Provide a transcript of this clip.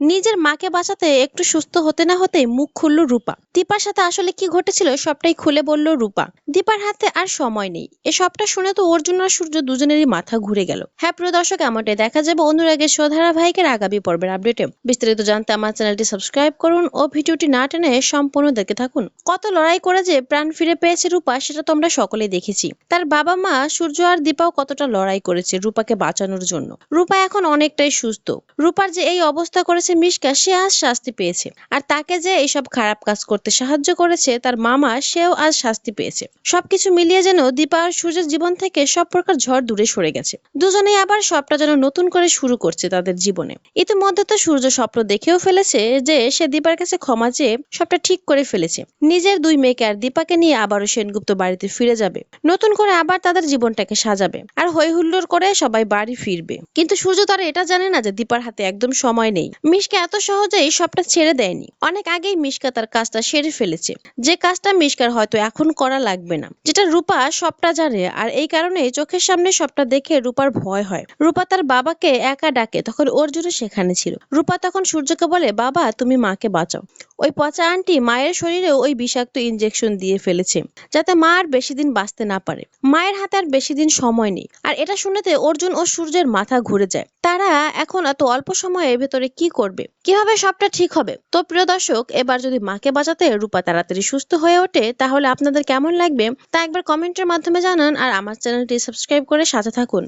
নিজের মাকে বাঁচাতে একটু সুস্থ হতে না হতে মুখ খুলল রূপা। দীপার সাথে আসলে কি ঘটেছিল সবটাই খুলে বলল রূপা। দীপার হাতে আর সময় নেই। এ সবটা শুনে তো অর্জুন আর সূর্য দুজনেরই মাথা ঘুরে গেল। হ্যাঁ প্রিয় দর্শক, এমনটাই দেখা যাবে অনুরাগের সধারাবাহিকের আগামী পর্বের আপডেটে। বিস্তারিত জানতে আমার চ্যানেলটি সাবস্ক্রাইব করুন ও ভিডিওটি না টেনে সম্পূর্ণ দেখে থাকুন। কত লড়াই করে যে প্রাণ ফিরে পেয়েছে রূপা, সেটা তো আমরা সকলেই দেখেছি। তার বাবা মা, সূর্য আর দীপাও কতটা লড়াই করেছে রূপাকে বাঁচানোর জন্য। রূপা এখন অনেকটাই সুস্থ। রূপার যে এই অবস্থা করেছে মিশকা সে আজ শাস্তি পেয়েছে। আর তাকে যে এইসব খারাপ কাজ করতে সাহায্য করেছে, তার মামা সেও আজ শাস্তি পেয়েছে। সবকিছু মিলিয়ে যেন দীপা আর সূর্যের জীবন থেকে সব প্রকার ঝড় দূরে সরে গেছে। দুজনেই আবার সবটা যেন নতুন করে শুরু করছে তাদের জীবনে। ইতিমধ্যে তো সূর্য স্বপ্ন দেখেও ফেলেছে যে সে দীপার কাছে ক্ষমা চেয়ে সবটা ঠিক করে ফেলেছে। নিজের দুই মেয়েকে আর দীপাকে নিয়ে আবারও সেনগুপ্ত বাড়িতে ফিরে যাবে। নতুন করে আবার তাদের জীবনটাকে সাজাবে। আর হই হুল্লোড় করে সবাই বাড়ি ফিরবে। কিন্তু সূর্য তারা এটা জানে না যে দীপার হাতে একদম সময় নেই। মিশকা এত সহজেই সবটা ছেড়ে দেয়নি। অনেক আগেই মিশকা তার কাজটা সেরে ফেলেছে। যে কাজটা মিশকার হয়তো এখন করা লাগবে না। যেটা রূপা সবটা জানে আর এই কারণে চোখের সামনে সবটা দেখে রূপার ভয় হয়। রূপা তার বাবাকে একা ডাকে, তখন অর্জুনও সেখানে ছিল। রূপা তখন সূর্যকে বলে, বাবা, তুমি মাকে বাঁচাও। ওই পচা আন্টি মায়ের শরীরেও ওই বিষাক্ত ইনজেকশন দিয়ে ফেলেছে, যাতে মা আর বেশি দিন বাঁচতে না পারে। মায়ের হাতে আর বেশি দিন সময় নেই। আর এটা শুনেতে অর্জুন ও সূর্যের মাথা ঘুরে যায়। তারা এখন এত অল্প সময়ের ভেতরে কি করবে। কীভাবে সবটা ঠিক হবে? তো প্রিয় দর্শক, এবার যদি মাকে বাঁচাতে রূপা তাড়াতাড়ি সুস্থ হয়ে ওঠে, তাহলে আপনাদের কেমন লাগবে তা একবার কমেন্টের মাধ্যমে জানান আর আমার চ্যানেলটি সাবস্ক্রাইব করে সাথে থাকুন।